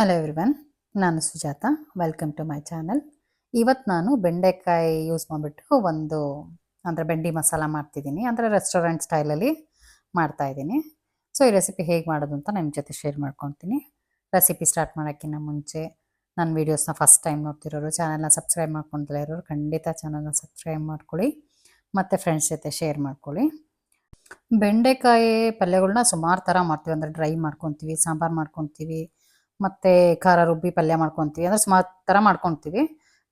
Hello everyone ನಾನು Sujata welcome to my channel ಇವತ್ತು ನಾನು ಬೆಂಡೆಕಾಯಿ ಯೂಸ್ ಮಾಡಿಬಿಟ್ಟು ಒಂದು, ಅಂದರೆ ಬೆಂಡಿ ಮಸಾಲ ಮಾಡ್ತಿದ್ದೀನಿ. ಅಂದರೆ ರೆಸ್ಟೋರೆಂಟ್ ಸ್ಟೈಲಲ್ಲಿ ಮಾಡ್ತಾ ಇದ್ದೀನಿ. ಸೊ ಈ ರೆಸಿಪಿ ಹೇಗೆ ಮಾಡೋದು ಅಂತ ನಿಮ್ಮ ಜೊತೆ ಶೇರ್ ಮಾಡ್ಕೊತೀನಿ ರೆಸಿಪಿ ಸ್ಟಾರ್ಟ್ ಮಾಡೋಕ್ಕಿಂತ ಮುಂಚೆ ನನ್ನ ವೀಡಿಯೋಸ್ನ ಫಸ್ಟ್ ಟೈಮ್ ನೋಡ್ತಿರೋರು ಚಾನಲ್ನ ಸಬ್ಸ್ಕ್ರೈಬ್ ಮಾಡ್ಕೊಂಡಿಲ್ಲ ಇರೋರು, ಖಂಡಿತ ಚಾನಲ್ನ ಸಬ್ಸ್ಕ್ರೈಬ್ ಮಾಡ್ಕೊಳ್ಳಿ. ಮತ್ತು ಫ್ರೆಂಡ್ಸ್ ಜೊತೆ ಶೇರ್ ಮಾಡ್ಕೊಳ್ಳಿ. ಬೆಂಡೆಕಾಯಿ ಪಲ್ಯಗಳನ್ನ ಸುಮಾರು ಥರ ಮಾಡ್ತೀವಿ. ಅಂದರೆ ಡ್ರೈ ಮಾಡ್ಕೊತೀವಿ, ಸಾಂಬಾರು ಮಾಡ್ಕೊತೀವಿ. ಮತ್ತು ಖಾರ ರುಬ್ಬಿ ಪಲ್ಯ ಮಾಡ್ಕೊತೀವಿ. ಅಂದ್ರೆ ಸುಮಾರು ಥರ ಮಾಡ್ಕೊತೀವಿ.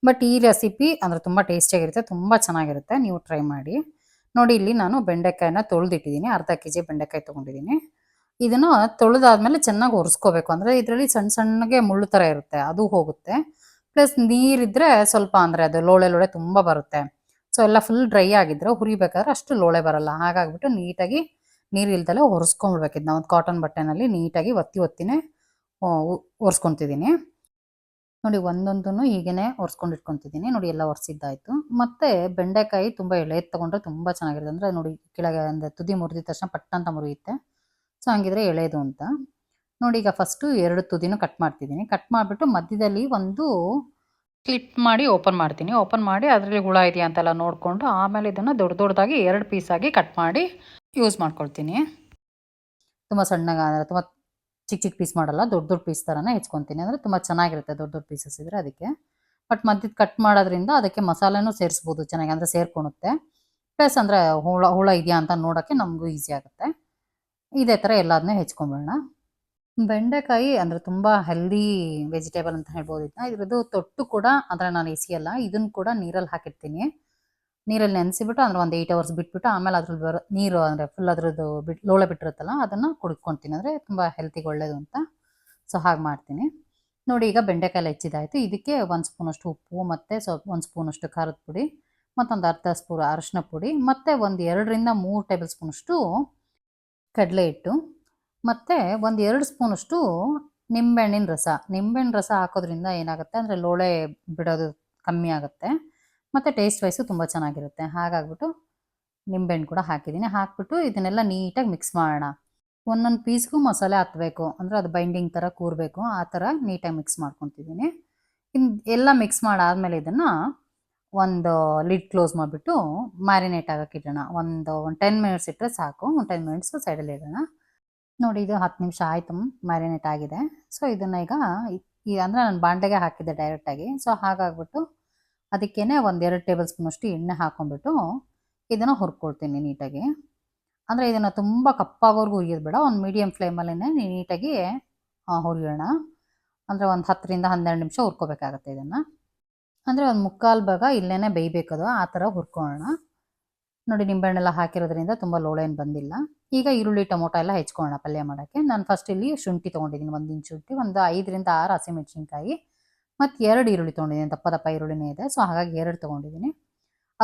ಬಟ್ ಈ ರೆಸಿಪಿ ಅಂದ್ರೆ ತುಂಬಾ ಟೇಸ್ಟಿ ಟೇಸ್ಟಿಯಾಗಿರುತ್ತೆ ತುಂಬಾ ಚೆನ್ನಾಗಿರುತ್ತೆ. ನೀವು ಟ್ರೈ ಮಾಡಿ. ನೋಡಿ, ಇಲ್ಲಿ ನಾನು ಬೆಂಡೆಕಾಯಿನ ತೊಳೆದಿಟ್ಟಿದ್ದೀನಿ. ಅರ್ಧ ಕೆ ಜಿ ಬೆಂಡೆಕಾಯಿ ತೊಗೊಂಡಿದ್ದೀನಿ. ಇದನ್ನು ತೊಳೆದಾದ್ಮೇಲೆ ಚೆನ್ನಾಗಿ ಒರೆಸ್ಕೋಬೇಕು. ಅಂದ್ರೆ ಇದರಲ್ಲಿ ಸಣ್ಣ ಸಣ್ಣಗೆ ಮುಳ್ಳು ತರ ಇರುತ್ತೆ, ಅದು ಹೋಗುತ್ತೆ. ಪ್ಲಸ್ ನೀರಿದ್ರೆ ಸ್ವಲ್ಪ ಅಂದ್ರೆ ಅದು ಲೋಳೆ ಲೋಳೆ ತುಂಬಾ ಬರುತ್ತೆ. ಸೊ ಎಲ್ಲ ಫುಲ್ ಡ್ರೈ ಆಗಿದ್ರೆ ಹುರಿಬೇಕಾದ್ರೆ ಅಷ್ಟು ಲೋಳೆ ಬರಲ್ಲ. ಹಾಗಾಗ್ಬಿಟ್ಟು ನೀಟಾಗಿ ನೀರು ಇಲ್ದಲೆ ಒರೆಸ್ಕೊಂಡ್ಬಿಡ್ಬೇಕಿದ್ದು ನಾವು ಒಂದು ಕಾಟನ್ ಬಟ್ಟೆನಲ್ಲಿ ನೀಟಾಗಿ ಒತ್ತಿ ಒತ್ತಿನೇ ಒರೆಸ್ಕೊತಿದ್ದೀನಿ. ನೋಡಿ, ಒಂದೊಂದನ್ನು ಹೀಗೇ ಒರೆಸ್ಕೊಂಡು ಇಟ್ಕೊತಿದ್ದೀನಿ. ನೋಡಿ, ಎಲ್ಲ ಒರೆಸಿದ್ದಾಯಿತು. ಮತ್ತು ಬೆಂಡೆಕಾಯಿ ತುಂಬ ಎಳೆದು ತೊಗೊಂಡ್ರೆ ತುಂಬ ಚೆನ್ನಾಗಿರುತ್ತೆ. ಅಂದರೆ ನೋಡಿ, ಕೆಳಗೆ ಅಂದರೆ ತುದಿ ಮುರಿದಿದ ತಕ್ಷಣ ಪಟ್ಟ ಅಂತ ಮುರಿಯುತ್ತೆ. ಸೊ, ಹಂಗಿದ್ರೆ ಎಳೆದು ಅಂತ. ನೋಡಿ, ಈಗ ಫಸ್ಟು ಎರಡು ತುದಿನೂ ಕಟ್ ಮಾಡ್ತಿದ್ದೀನಿ. ಕಟ್ ಮಾಡಿಬಿಟ್ಟು ಮಧ್ಯದಲ್ಲಿ ಒಂದು ಕ್ಲಿಪ್ ಮಾಡಿ ಓಪನ್ ಮಾಡ್ತೀನಿ. ಓಪನ್ ಮಾಡಿ ಅದರಲ್ಲಿ ಹುಳ ಇದೆಯಾ ಅಂತೆಲ್ಲ ನೋಡಿಕೊಂಡು ಆಮೇಲೆ ಇದನ್ನು ದೊಡ್ಡ ದೊಡ್ಡದಾಗಿ ಎರಡು ಪೀಸಾಗಿ ಕಟ್ ಮಾಡಿ ಯೂಸ್ ಮಾಡ್ಕೊಳ್ತೀನಿ. ತುಂಬ ಸಣ್ಣಗೆ ಅಂದರೆ ತುಂಬ ಚಿಕ್ಕ ಚಿಕ್ಕ ಪೀಸ್ ಮಾಡಲ್ಲ, ದೊಡ್ಡ ದೊಡ್ಡ ಪೀಸ್ ಥರನೇ ಹೆಚ್ಕೊತೀನಿ. ಅಂದರೆ ತುಂಬ ಚೆನ್ನಾಗಿರುತ್ತೆ ದೊಡ್ಡ ದೊಡ್ಡ ಪೀಸಸ್ ಇದ್ದರೆ ಅದಕ್ಕೆ. ಬಟ್ ಮಧ್ಯದ ಕಟ್ ಮಾಡೋದ್ರಿಂದ ಅದಕ್ಕೆ ಮಸಾಲೆನೂ ಸೇರಿಸ್ಬೋದು ಚೆನ್ನಾಗಿ, ಅಂದರೆ ಸೇರ್ಕೊಳುತ್ತೆ ಪ್ಲಸ್ ಅಂದರೆ ಹುಳ ಹುಳ ಇದೆಯಾ ಅಂತ ನೋಡೋಕ್ಕೆ ನಮಗೂ ಈಸಿ ಆಗುತ್ತೆ. ಇದೇ ಥರ ಎಲ್ಲದನ್ನೇ ಹೆಚ್ಕೊಂಬಿಡೋಣ ಬೆಂಡೆಕಾಯಿ ಅಂದರೆ ತುಂಬ ಹೆಲ್ದಿ ವೆಜಿಟೇಬಲ್ ಅಂತ ಹೇಳ್ಬೋದು ಇದನ್ನ. ಇದ್ರದ್ದು ತೊಟ್ಟು ಕೂಡ ಅಂದರೆ ನಾನು ಎಸಿಯಲ್ಲ ಇದನ್ನು ಕೂಡ ನೀರಲ್ಲಿ ಹಾಕಿರ್ತೀನಿ. ನೀರಲ್ಲಿ ನೆನೆಸಿಬಿಟ್ಟು ಅಂದ್ರೆ ಒಂದು ಏಯ್ಟ್ ಅವರ್ಸ್ ಬಿಟ್ಬಿಟ್ಟು ಆಮೇಲೆ ಅದ್ರಲ್ಲಿ ಬರೋ ನೀರು ಅಂದರೆ ಫುಲ್ ಅದ್ರದ್ದು ಬಿಟ್ಟು ಲೋಳೆ ಬಿಟ್ಟಿರುತ್ತಲ್ಲ, ಅದನ್ನು ಕುಡ್ಕೊತೀನಿ ಅಂದರೆ ತುಂಬ ಹೆಲ್ತಿಗೆ ಒಳ್ಳೆಯದು ಅಂತ ಸೊ ಹಾಗೆ ಮಾಡ್ತೀನಿ. ನೋಡಿ, ಈಗ ಬೆಂಡೆಕಾಯಿ ಹೆಚ್ಚಿದಾಯಿತು. ಇದಕ್ಕೆ ಒಂದು ಸ್ಪೂನಷ್ಟು ಉಪ್ಪು, ಮತ್ತು ಸ್ವಲ್ಪ ಒಂದು ಸ್ಪೂನಷ್ಟು ಖಾರದ ಪುಡಿ, ಮತ್ತೊಂದು ಅರ್ಧ ಸ್ಪೂನ್ ಅರಶಿನ ಪುಡಿ, ಮತ್ತು ಒಂದು ಎರಡರಿಂದ ಮೂರು ಟೇಬಲ್ ಸ್ಪೂನಷ್ಟು ಕಡಲೆ ಹಿಟ್ಟು, ಮತ್ತು ಒಂದು ಎರಡು ಸ್ಪೂನಷ್ಟು ನಿಂಬೆಹಣ್ಣಿನ ರಸ. ನಿಂಬೆಹಣ್ಣು ರಸ ಹಾಕೋದ್ರಿಂದ ಏನಾಗುತ್ತೆ ಅಂದರೆ ಲೋಳೆ ಬಿಡೋದು ಕಮ್ಮಿ ಆಗುತ್ತೆ. ಮತ್ತು ಟೇಸ್ಟ್ ವೈಸು ತುಂಬ ಚೆನ್ನಾಗಿರುತ್ತೆ. ಹಾಗಾಗ್ಬಿಟ್ಟು ನಿಂಬೆಹಣ್ಣು ಕೂಡ ಹಾಕಿದ್ದೀನಿ. ಹಾಕ್ಬಿಟ್ಟು ಇದನ್ನೆಲ್ಲ ನೀಟಾಗಿ ಮಿಕ್ಸ್ ಮಾಡೋಣ. ಒಂದೊಂದು ಪೀಸ್ಗೂ ಮಸಾಲೆ ಹತ್ತಬೇಕು ಅಂದರೆ ಅದು ಬೈಂಡಿಂಗ್ ಥರ ಕೂರಬೇಕು. ಆ ಥರ ನೀಟಾಗಿ ಮಿಕ್ಸ್ ಮಾಡ್ಕೊತಿದ್ದೀನಿ. ಇನ್ನು ಎಲ್ಲ ಮಿಕ್ಸ್ ಮಾಡಾದಮೇಲೆ ಇದನ್ನು ಒಂದು ಲಿಡ್ ಕ್ಲೋಸ್ ಮಾಡಿಬಿಟ್ಟು ಮ್ಯಾರಿನೇಟ್ ಆಗೋಕೆ ಇಡೋಣ. ಒಂದು ಒಂದು ಟೆನ್ ಮಿನಿಟ್ಸ್ ಇಟ್ಟರೆ ಸಾಕು. ಒಂದು ಟೆನ್ ಮಿನಿಟ್ಸು ಸೈಡಲ್ಲಿ ಇಡೋಣ. ನೋಡಿ, ಇದು ಹತ್ತು ನಿಮಿಷ ಆಯಿತು. ಮ್ಯಾರಿನೇಟ್ ಆಗಿದೆ. ಸೊ ಇದನ್ನು ಈಗ ಈ ಅಂದರೆ ನಾನು ಬಾಂಡೆಗೆ ಹಾಕಿದ್ದೆ ಡೈರೆಕ್ಟಾಗಿ ಸೊ ಹಾಗಾಗ್ಬಿಟ್ಟು ಅದಕ್ಕೇ ಒಂದು ಎರಡು ಟೇಬಲ್ ಸ್ಪೂನಷ್ಟು ಎಣ್ಣೆ ಹಾಕೊಂಡ್ಬಿಟ್ಟು ಇದನ್ನು ಹುರ್ಕೊಳ್ತೀನಿ ನೀಟಾಗಿ. ಅಂದರೆ ಇದನ್ನು ತುಂಬ ಕಪ್ಪಾಗೋರ್ಗು ಹುರಿಯೋದು ಬೇಡ, ಒಂದು ಮೀಡಿಯಮ್ ಫ್ಲೇಮಲ್ಲೇ ನೀಟಾಗಿ ಹುರಿಯೋಣ. ಅಂದರೆ ಒಂದು ಹತ್ತರಿಂದ ಹನ್ನೆರಡು ನಿಮಿಷ ಹುರ್ಕೋಬೇಕಾಗತ್ತೆ ಇದನ್ನು. ಅಂದರೆ ಒಂದು ಮುಕ್ಕಾಲು ಭಾಗ ಇಲ್ಲೇ ಬೇಯಬೇಕದು, ಆ ಥರ ಹುರ್ಕೊಳ್ಳೋಣ ನೋಡಿ, ನಿಂಬೆಹಣ್ಣೆಲ್ಲ ಹಾಕಿರೋದ್ರಿಂದ ತುಂಬ ಲೋಳೆ ಏನು ಬಂದಿಲ್ಲ. ಈಗ ಈರುಳ್ಳಿ, ಟೊಮೊಟೊ ಎಲ್ಲ ಹೆಚ್ಕೊಳ್ಳೋಣ ಪಲ್ಯ ಮಾಡೋಕ್ಕೆ. ನಾನು ಫಸ್ಟ್ ಇಲ್ಲಿ ಶುಂಠಿ ತೊಗೊಂಡಿದ್ದೀನಿ, ಒಂದು ಇಂಚು ಶುಂಠಿ, ಒಂದು ಐದರಿಂದ ಆರು ಹಸಿಮೆಣಸಿನ್ಕಾಯಿ ಮತ್ತು ಎರಡು ಈರುಳ್ಳಿ ತೊಗೊಂಡಿದ್ದೀನಿ. ದಪ್ಪ ದಪ್ಪ ಈರುಳ್ಳಿನೇ ಇದೆ. ಸೊ ಹಾಗಾಗಿ ಎರಡು ತೊಗೊಂಡಿದ್ದೀನಿ.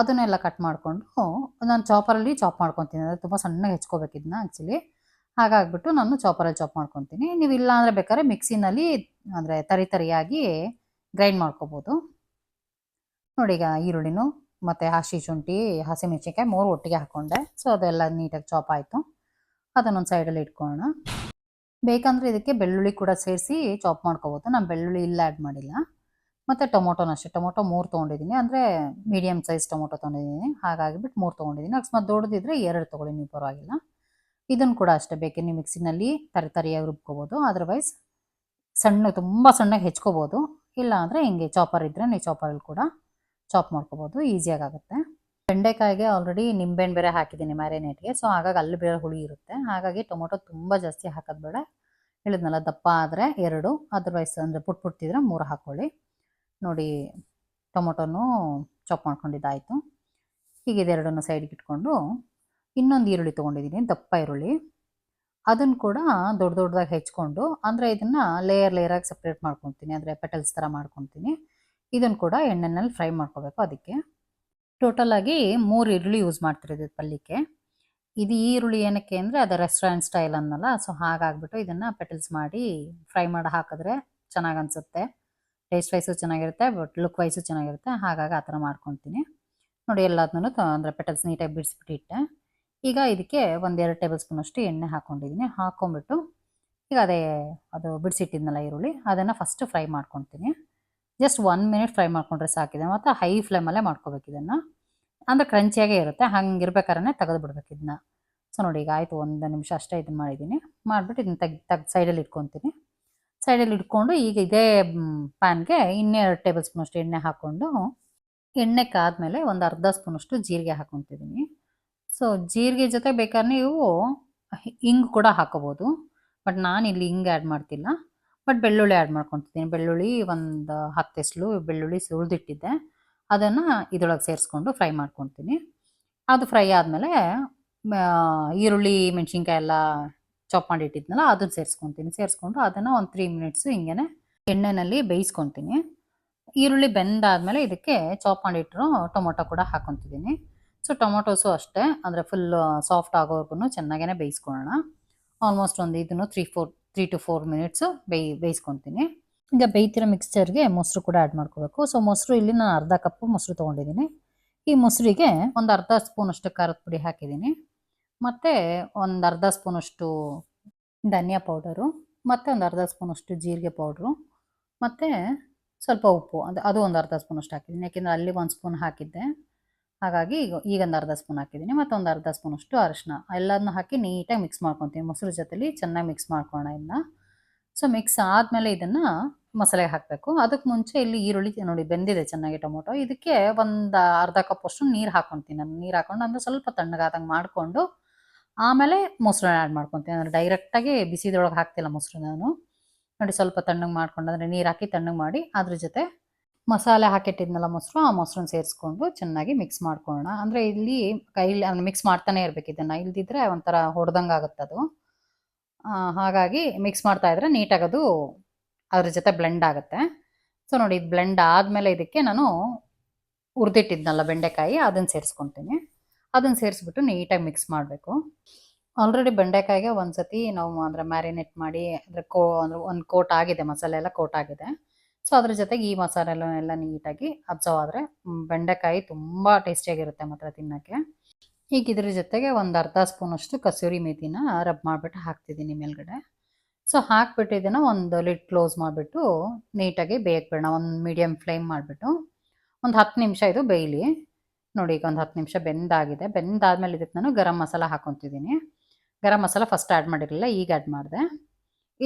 ಅದನ್ನೆಲ್ಲ ಕಟ್ ಮಾಡಿಕೊಂಡು ನಾನು ಚಾಪರಲ್ಲಿ ಚಾಪ್ ಮಾಡ್ಕೊತೀನಿ. ಅಂದರೆ ತುಂಬ ಸಣ್ಣಗೆ ಹೆಚ್ಕೋಬೇಕು ಇದನ್ನ ಆ್ಯಕ್ಚುಲಿ ಹಾಗಾಗ್ಬಿಟ್ಟು ನಾನು ಚಾಪರಲ್ಲಿ ಚಾಪ್ ಮಾಡ್ಕೊತೀನಿ. ನೀವು ಇಲ್ಲ ಅಂದರೆ ಬೇಕಾದ್ರೆ ಮಿಕ್ಸಿನಲ್ಲಿ ಅಂದರೆ ತರಿ ತರಿಯಾಗಿ ಗ್ರೈಂಡ್ ಮಾಡ್ಕೋಬೋದು. ನೋಡಿ ಈಗ ಈರುಳ್ಳಿನೂ ಮತ್ತು ಹಸಿ ಶುಂಠಿ ಹಸಿಮೆಣಸಿನ್ಕಾಯಿ ಮೂರು ಒಟ್ಟಿಗೆ ಹಾಕ್ಕೊಂಡೆ ಸೊ ಅದೆಲ್ಲ ನೀಟಾಗಿ ಚಾಪ್ ಆಯಿತು. ಅದನ್ನೊಂದು ಸೈಡಲ್ಲಿ ಇಟ್ಕೊಳ್ಳೋಣ. ಬೇಕಂದರೆ ಇದಕ್ಕೆ ಬೆಳ್ಳುಳ್ಳಿ ಕೂಡ ಸೇರಿಸಿ ಚಾಪ್ ಮಾಡ್ಕೋಬೋದು. ನಾನು ಬೆಳ್ಳುಳ್ಳಿ ಇಲ್ಲ ಆ್ಯಡ್ ಮಾಡಿಲ್ಲ. ಮತ್ತು ಟೊಮೊಟೊನ ಅಷ್ಟೇ. ಟೊಮೊಟೊ ಮೂರು ತೊಗೊಂಡಿದ್ದೀನಿ. ಅಂದರೆ ಮೀಡಿಯಮ್ ಸೈಜ್ ಟೊಮೊಟೊ ತೊಗೊಂಡಿದ್ದೀನಿ. ಹಾಗಾಗಿಬಿಟ್ಟು ಮೂರು ತೊಗೊಂಡಿದ್ದೀನಿ. ಅಕಸ್ಮಾತ್ ದೊಡ್ಡದಿದ್ರೆ ಎರಡು ತೊಗೊಳ್ಳಿ, ನೀವು ಪರವಾಗಿಲ್ಲ. ಇದನ್ನು ಕೂಡ ಅಷ್ಟೇ ಬೇಕೆ. ನೀವು ಮಿಕ್ಸಿನಲ್ಲಿ ತರಿ ತರಿಯಾಗಿ ರುಬ್ಕೋಬೋದು. ಅದರ್ವೈಸ್ ಸಣ್ಣ, ತುಂಬ ಸಣ್ಣಗೆ ಹೆಚ್ಕೋಬೋದು. ಇಲ್ಲ ಅಂದರೆ ಹಿಂಗೆ ಚಾಪರ್ ಇದ್ದರೆ ನೀವು ಚಾಪರಲ್ಲಿ ಕೂಡ ಚಾಪ್ ಮಾಡ್ಕೋಬೋದು. ಈಸಿಯಾಗಿ ಆಗುತ್ತೆ. ಬೆಂಡೆಕಾಯಿಗೆ ಆಲ್ರೆಡಿ ನಿಂಬೆಹಣ್ಣು ಬೇರೆ ಹಾಕಿದ್ದೀನಿ ಮ್ಯಾರಿನೇಟ್ಗೆ ಸೊ ಹಾಗಾಗಿ ಅಲ್ಲಿ ಬೇರೆ ಹುಳಿ ಇರುತ್ತೆ. ಹಾಗಾಗಿ ಟೊಮೊಟೊ ತುಂಬ ಜಾಸ್ತಿ ಹಾಕೋದು ಬೇಡ. ಹೇಳಿದ್ನಲ್ಲ, ದಪ್ಪ ಆದರೆ ಎರಡು. ಅದರ್ವೈಸ್ ಅಂದರೆ ಪುಟ್ ಪುಟ್ಟಿದ್ರೆ ಮೂರು ಹಾಕ್ಕೊಳ್ಳಿ ನೋಡಿ, ಟೊಮೊಟೊನೂ ಚಾಪ್ ಮಾಡ್ಕೊಂಡಿದ್ದಾಯಿತು. ಹೀಗೆ ಇದೆರಡನ್ನು ಸೈಡ್ಗೆ ಇಟ್ಕೊಂಡು ಇನ್ನೊಂದು ಈರುಳ್ಳಿ ತೊಗೊಂಡಿದ್ದೀನಿ, ದಪ್ಪ ಈರುಳ್ಳಿ. ಅದನ್ನು ಕೂಡ ದೊಡ್ಡ ದೊಡ್ಡದಾಗಿ ಹೆಚ್ಕೊಂಡು, ಅಂದರೆ ಇದನ್ನು ಲೇಯರ್ ಲೇಯರಾಗಿ ಸಪ್ರೇಟ್ ಮಾಡ್ಕೊತೀನಿ ಅಂದರೆ ಪೆಟಲ್ಸ್ ಥರ ಮಾಡ್ಕೊತೀನಿ ಇದನ್ನು ಕೂಡ ಎಣ್ಣೆನಲ್ಲಿ ಫ್ರೈ ಮಾಡ್ಕೋಬೇಕು ಅದಕ್ಕೆ. ಟೋಟಲಾಗಿ ಮೂರು ಈರುಳ್ಳಿ ಯೂಸ್ ಮಾಡ್ತಿರೋದು ಪಲ್ಲಿಕ್ಕೆ ಇದು ಈರುಳ್ಳಿ ಏನಕ್ಕೆ ಅಂದರೆ ಅದು ರೆಸ್ಟೋರೆಂಟ್ ಸ್ಟೈಲ್ ಅನ್ನಲ್ಲ ಸೊ ಹಾಗಾಗ್ಬಿಟ್ಟು ಇದನ್ನು ಪೆಟಲ್ಸ್ ಮಾಡಿ ಫ್ರೈ ಮಾಡಿ ಹಾಕಿದ್ರೆ ಚೆನ್ನಾಗಿ ಅನಿಸುತ್ತೆ. ಟೇಸ್ಟ್ ವೈಸು ಚೆನ್ನಾಗಿರುತ್ತೆ ಬಟ್ ಲುಕ್ ವೈಸು ಚೆನ್ನಾಗಿರುತ್ತೆ, ಹಾಗಾಗಿ ಆ ಥರ ಮಾಡ್ಕೊತೀನಿ. ನೋಡಿ ಎಲ್ಲದನ್ನೂ ಅಂದರೆ ಪೆಟಲ್ಸ್ ನೀಟಾಗಿ ಬಿಡಿಸ್ಬಿಟ್ಟಿಟ್ಟೆ ಈಗ ಇದಕ್ಕೆ ಒಂದೆರಡು ಟೇಬಲ್ ಸ್ಪೂನಷ್ಟು ಎಣ್ಣೆ ಹಾಕ್ಕೊಂಡಿದ್ದೀನಿ ಹಾಕ್ಕೊಂಬಿಟ್ಟು ಈಗ ಅದೇ ಅದು ಬಿಡಿಸಿಟ್ಟಿದ್ನಲ್ಲ ಈರುಳ್ಳಿ, ಅದನ್ನು ಫಸ್ಟ್ ಫ್ರೈ ಮಾಡ್ಕೊತೀನಿ. ಜಸ್ಟ್ ಒನ್ ಮಿನಿಟ್ ಫ್ರೈ ಮಾಡ್ಕೊಂಡ್ರೆ ಸಾಕಿದೆ. ಮತ್ತು ಹೈ ಫ್ಲೇಮಲ್ಲೇ ಮಾಡ್ಕೋಬೇಕು ಇದನ್ನು. ಅಂದರೆ ಕ್ರಂಚಿಯಾಗೇ ಇರುತ್ತೆ. ಹಂಗೆ ಇರ್ಬೇಕಾದ್ರೆ ತೆಗೆದು ಬಿಡ್ಬೇಕು ಇದನ್ನ ಸೊ ನೋಡಿ, ಈಗ ಆಯಿತು, ಒಂದು ನಿಮಿಷ ಅಷ್ಟೇ ಇದನ್ನ ಮಾಡಿದ್ದೀನಿ. ಮಾಡಿಬಿಟ್ಟು ಇದನ್ನ ತೆಗ್ ತೆಗ್ದು ಸೈಡಲ್ಲಿ ಇಟ್ಕೊತೀನಿ. ಸೈಡಲ್ಲಿ ಇಟ್ಕೊಂಡು ಈಗ ಇದೇ ಪ್ಯಾನ್ಗೆ ಇನ್ನೆರಡು ಟೇಬಲ್ ಸ್ಪೂನ್ ಅಷ್ಟು ಎಣ್ಣೆ ಹಾಕ್ಕೊಂಡು, ಎಣ್ಣೆ ಕಾದ್ಮೇಲೆ ಒಂದು ಅರ್ಧ ಸ್ಪೂನಷ್ಟು ಜೀರಿಗೆ ಹಾಕ್ಕೊತಿದ್ದೀನಿ ಸೊ ಜೀರಿಗೆ ಜೊತೆ ಬೇಕಾದ್ರೆ ನೀವು ಹಿಂಗೆ ಕೂಡ ಹಾಕೋಬೋದು. ಬಟ್ ನಾನು ಇಲ್ಲಿ ಹಿಂಗೆ ಆ್ಯಡ್ ಮಾಡ್ತಿಲ್ಲ. ಬಟ್ ಬೆಳ್ಳುಳ್ಳಿ ಆ್ಯಡ್ ಮಾಡ್ಕೊತಿದ್ದೀನಿ. ಬೆಳ್ಳುಳ್ಳಿ ಒಂದು ಹತ್ತು ಎಸ್ಲು ಬೆಳ್ಳುಳ್ಳಿ ಸುಳಿದಿಟ್ಟಿದ್ದೆ. ಅದನ್ನು ಇದರೊಳಗೆ ಸೇರಿಸ್ಕೊಂಡು ಫ್ರೈ ಮಾಡ್ಕೊತೀನಿ. ಅದು ಫ್ರೈ ಆದಮೇಲೆ ಈರುಳ್ಳಿ, ಮೆಣಸಿನ್ಕಾಯಿ ಎಲ್ಲ ಚಾಪ್ ಮಾಡಿ ಇಟ್ಟಿದ್ನಲ್ಲ ಅದನ್ನು ಸೇರಿಸ್ಕೊತೀನಿ. ಸೇರಿಸ್ಕೊಂಡು ಅದನ್ನು ಒಂದು ತ್ರೀ ಮಿನಿಟ್ಸು ಹಿಂಗೆ ಎಣ್ಣೆಯಲ್ಲಿ ಬೇಯಿಸ್ಕೊತೀನಿ. ಈರುಳ್ಳಿ ಬೆಂದಾದಮೇಲೆ ಇದಕ್ಕೆ ಚಾಪ್ ಮಾಡಿಟ್ಟಿರೋ ಟೊಮೊಟೊ ಕೂಡ ಹಾಕೊತಿದ್ದೀನಿ. ಸೊ ಟೊಮೊಟೊಸು ಅಷ್ಟೇ, ಅಂದರೆ ಫುಲ್ ಸಾಫ್ಟ್ ಆಗೋವರೆಗೂ ಚೆನ್ನಾಗೇ ಬೇಯಿಸ್ಕೊಳ್ಳೋಣ. ಆಲ್ಮೋಸ್ಟ್ ಒಂದು ಇದನ್ನು three four three to four minutes ಬೇಯಿ, ಬೇಯಿಸ್ಕೊತೀನಿ. ಈಗ ಬೇಯ್ತಿರೋ ಮಿಕ್ಸ್ಚರ್ಗೆ ಮೊಸರು ಕೂಡ ಆ್ಯಡ್ ಮಾಡ್ಕೋಬೇಕು. ಸೊ, ಮೊಸರು ಇಲ್ಲಿ ನಾನು ಅರ್ಧ ಕಪ್ಪು ಮೊಸರು ತೊಗೊಂಡಿದ್ದೀನಿ. ಈ ಮೊಸರಿಗೆ ಒಂದು ಅರ್ಧ ಸ್ಪೂನಷ್ಟು ಖಾರದ ಪುಡಿ ಹಾಕಿದ್ದೀನಿ. ಮತ್ತು ಒಂದು ಅರ್ಧ ಸ್ಪೂನಷ್ಟು ಧನಿಯಾ ಪೌಡರು, ಮತ್ತು ಒಂದು ಅರ್ಧ ಸ್ಪೂನಷ್ಟು ಜೀರಿಗೆ ಪೌಡ್ರು, ಮತ್ತು ಸ್ವಲ್ಪ ಉಪ್ಪು. ಅದು ಅದು ಒಂದು ಅರ್ಧ ಸ್ಪೂನಷ್ಟು ಹಾಕಿದ್ದೀನಿ. ಯಾಕೆಂದರೆ ಅಲ್ಲಿ ಒಂದು ಸ್ಪೂನ್ ಹಾಕಿದ್ದೆ. ಹಾಗಾಗಿ ಈಗ ಈಗ ಒಂದು ಅರ್ಧ ಸ್ಪೂನ್ ಹಾಕಿದ್ದೀನಿ. ಮತ್ತು ಒಂದು ಅರ್ಧ ಸ್ಪೂನಷ್ಟು ಅರಿಶಿನ ಎಲ್ಲದನ್ನು ಹಾಕಿ ನೀಟಾಗಿ ಮಿಕ್ಸ್ ಮಾಡ್ಕೊತೀನಿ. ಮೊಸರು ಜೊತೆಲಿ ಚೆನ್ನಾಗಿ ಮಿಕ್ಸ್ ಮಾಡ್ಕೊಳ್ಳೋಣ ಇದನ್ನ ಸೊ, ಮಿಕ್ಸ್ ಆದಮೇಲೆ ಇದನ್ನು ಮಸಾಲೆಗೆ ಹಾಕಬೇಕು. ಅದಕ್ಕೆ ಮುಂಚೆ ಇಲ್ಲಿ ಈರುಳ್ಳಿ ನೋಡಿ ಬೆಂದಿದೆ ಚೆನ್ನಾಗಿ ಟೊಮೊಟೊ. ಇದಕ್ಕೆ ಒಂದು ಅರ್ಧ ಕಪ್ಪಷ್ಟು ನೀರು ಹಾಕ್ಕೊತೀನಿ ನಾನು. ನೀರು ಹಾಕೊಂಡು ಅಂದರೆ ಸ್ವಲ್ಪ ತಣ್ಣಗಾದಂಗೆ ಮಾಡಿಕೊಂಡು ಆಮೇಲೆ ಮೊಸರನ್ನ ಆ್ಯಡ್ ಮಾಡ್ಕೊತೀನಿ. ಅಂದರೆ ಡೈರೆಕ್ಟಾಗಿ ಬಿಸಿದೊಳಗೆ ಹಾಕ್ತಿಲ್ಲ ಮೊಸರು ನಾನು. ನೋಡಿ ಸ್ವಲ್ಪ ತಣ್ಣಗೆ ಮಾಡ್ಕೊಂಡು ಅಂದರೆ ನೀರು ಹಾಕಿ ತಣ್ಣಗೆ ಮಾಡಿ ಅದ್ರ ಜೊತೆ ಮಸಾಲೆ ಹಾಕಿಟ್ಟಿದ್ನಲ್ಲ ಮೊಸರು, ಆ ಮೊಸರನ್ನ ಸೇರಿಸ್ಕೊಂಡು ಚೆನ್ನಾಗಿ ಮಿಕ್ಸ್ ಮಾಡ್ಕೊಳ್ಳೋಣ. ಅಂದರೆ ಇಲ್ಲಿ ಕೈಲಿ ಮಿಕ್ಸ್ ಮಾಡ್ತಾನೆ ಇರಬೇಕು ಇದನ್ನು. ಇಲ್ದಿದ್ರೆ ಒಂಥರ ಹೊಡೆದಂಗೆ ಆಗುತ್ತೆ ಅದು ಹಾಗಾಗಿ ಮಿಕ್ಸ್ ಮಾಡ್ತಾ ಇದ್ರೆ ನೀಟಾಗಿ ಅದು ಅದ್ರ ಜೊತೆ ಬ್ಲೆಂಡ್ ಆಗುತ್ತೆ. ಸೊ ನೋಡಿ ಇದು ಬ್ಲೆಂಡ್ ಆದಮೇಲೆ ಇದಕ್ಕೆ ನಾನು ಹುರಿದಿಟ್ಟಿದ್ನಲ್ಲ ಬೆಂಡೆಕಾಯಿ, ಅದನ್ನು ಸೇರಿಸ್ಕೊತೀನಿ. ಅದನ್ನು ಸೇರಿಸ್ಬಿಟ್ಟು ನೀಟಾಗಿ ಮಿಕ್ಸ್ ಮಾಡಬೇಕು. ಆಲ್ರೆಡಿ ಬೆಂಡೆಕಾಯಿಗೆ ಒಂದು ಸತಿ ನಾವು ಅಂದರೆ ಮ್ಯಾರಿನೇಟ್ ಮಾಡಿ, ಅಂದರೆ ಕೋ, ಅಂದರೆ ಒಂದು ಕೋಟ್ ಆಗಿದೆ, ಮಸಾಲೆ ಎಲ್ಲ ಕೋಟ್ ಆಗಿದೆ. ಸೊ ಅದ್ರ ಜೊತೆಗೆ ಈ ಮಸಾಲೆ ಎಲ್ಲ ನೀಟಾಗಿ ಅಬ್ಸರ್ವ್ ಆದರೆ ಬೆಂಡೆಕಾಯಿ ತುಂಬ ಟೇಸ್ಟಿಯಾಗಿರುತ್ತೆ ಮಾತ್ರ ತಿನ್ನೋಕ್ಕೆ. ಈಗ ಇದ್ರ ಜೊತೆಗೆ ಒಂದು ಅರ್ಧ ಸ್ಪೂನಷ್ಟು ಕಸೂರಿ ಮೇಥಿನ ರಬ್ ಮಾಡಿಬಿಟ್ಟು ಹಾಕ್ತಿದ್ದೀನಿ ಮೇಲ್ಗಡೆ. ಸೊ ಹಾಕ್ಬಿಟ್ಟು ಒಂದು ಲಿಡ್ ಕ್ಲೋಸ್ ಮಾಡಿಬಿಟ್ಟು ನೀಟಾಗಿ ಬೇಯಕ್ಬಿಡೋಣ ಒಂದು ಮೀಡಿಯಮ್ ಫ್ಲೇಮ್ ಮಾಡಿಬಿಟ್ಟು ಒಂದು ಹತ್ತು ನಿಮಿಷ ಇದು ಬೇಯಲಿ. ನೋಡಿ, ಈಗ ಒಂದು ಹತ್ತು ನಿಮಿಷ ಬೆಂದಾಗಿದೆ. ಬೆಂದಾದ್ಮೇಲೆ ಇದಕ್ಕೆ ನಾನು ಗರಂ ಮಸಾಲ ಹಾಕೊತಿದ್ದೀನಿ. ಗರಂ ಮಸಾಲ ಫಸ್ಟ್ ಆ್ಯಡ್ ಮಾಡಿರಲಿಲ್ಲ, ಈಗ ಆ್ಯಡ್ ಮಾಡಿದೆ.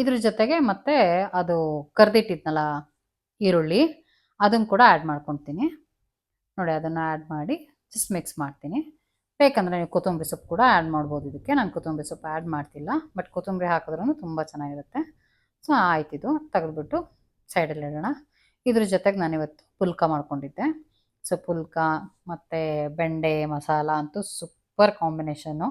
ಇದ್ರ ಜೊತೆಗೆ ಮತ್ತೆ ಅದು ಕರ್ದಿಟ್ಟಿದ್ನಲ್ಲ ಈರುಳ್ಳಿ ಅದನ್ನು ಕೂಡ ಆ್ಯಡ್ ಮಾಡ್ಕೊತೀನಿ ನೋಡಿ, ಅದನ್ನು ಆ್ಯಡ್ ಮಾಡಿ ಜಸ್ಟ್ ಮಿಕ್ಸ್ ಮಾಡ್ತೀನಿ. ಬೇಕಂದರೆ ನೀವು ಕೊತ್ತಂಬರಿ ಸೊಪ್ಪು ಕೂಡ ಆ್ಯಡ್ ಮಾಡ್ಬೋದು ಇದಕ್ಕೆ. ನಾನು ಕೊತ್ತಂಬರಿ ಸೊಪ್ಪು ಆ್ಯಡ್ ಮಾಡ್ತಿಲ್ಲ ಬಟ್ ಕೊತ್ತಂಬರಿ ಹಾಕಿದ್ರೂ ತುಂಬ ಚೆನ್ನಾಗಿರುತ್ತೆ. ಸೊ ಆಯ್ತಿದು ತೆಗೆದುಬಿಟ್ಟು ಸೈಡಲ್ಲಿ ಇಡೋಣ. ಇದ್ರ ಜೊತೆಗೆ ನಾನು ಇವತ್ತು ಪುಲ್ಕ ಮಾಡ್ಕೊಂಡಿದ್ದೆ. ಸೊ ಪುಲ್ಕ ಮತ್ತು ಬೆಂಡೆ, ಮಸಾಲ ಅಂತೂ ಸೂಪರ್ ಕಾಂಬಿನೇಷನ್ನು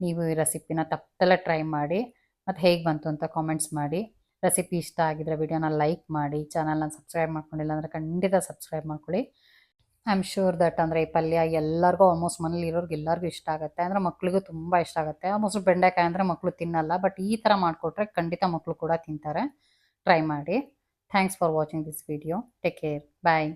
ನೀವು ಈ ರೆಸಿಪಿನ ತಪ್ಪೆಲ್ಲ ಟ್ರೈ ಮಾಡಿ, ಮತ್ತು ಹೇಗೆ ಬಂತು ಅಂತ ಕಾಮೆಂಟ್ಸ್ ಮಾಡಿ. ರೆಸಿಪಿ ಇಷ್ಟ ಆಗಿದ್ರೆ ವಿಡಿಯೋನ ಲೈಕ್ ಮಾಡಿ ಚಾನಲ್ನ ಸಬ್ಸ್ಕ್ರೈಬ್ ಮಾಡ್ಕೊಂಡಿಲ್ಲ ಅಂದರೆ ಖಂಡಿತ ಸಬ್ಸ್ಕ್ರೈಬ್ ಮಾಡ್ಕೊಳ್ಳಿ. ಐ ಆಮ್ ಶೂರ್ ದಟ್ ಅಂದರೆ ಈ ಪಲ್ಯ ಎಲ್ಲರಿಗೂ ಆಲ್ಮೋಸ್ಟ್ ಮನೇಲಿ ಇರೋರ್ಗೆ ಎಲ್ಲರಿಗೂ ಇಷ್ಟ ಆಗುತ್ತೆ. ಅಂದರೆ ಮಕ್ಳಿಗೂ ತುಂಬ ಇಷ್ಟ ಆಗುತ್ತೆ. ಆಲ್ಮೋಸ್ಟ್ ಬೆಂಡೆಕಾಯಿ ಅಂದರೆ ಮಕ್ಕಳು ತಿನ್ನಲ್ಲ ಬಟ್ ಈ ಥರ ಮಾಡಿಕೊಟ್ರೆ ಖಂಡಿತ ಮಕ್ಕಳು ಕೂಡ ತಿಂತಾರೆ. ಟ್ರೈ ಮಾಡಿ. Thanks for watching this video take care bye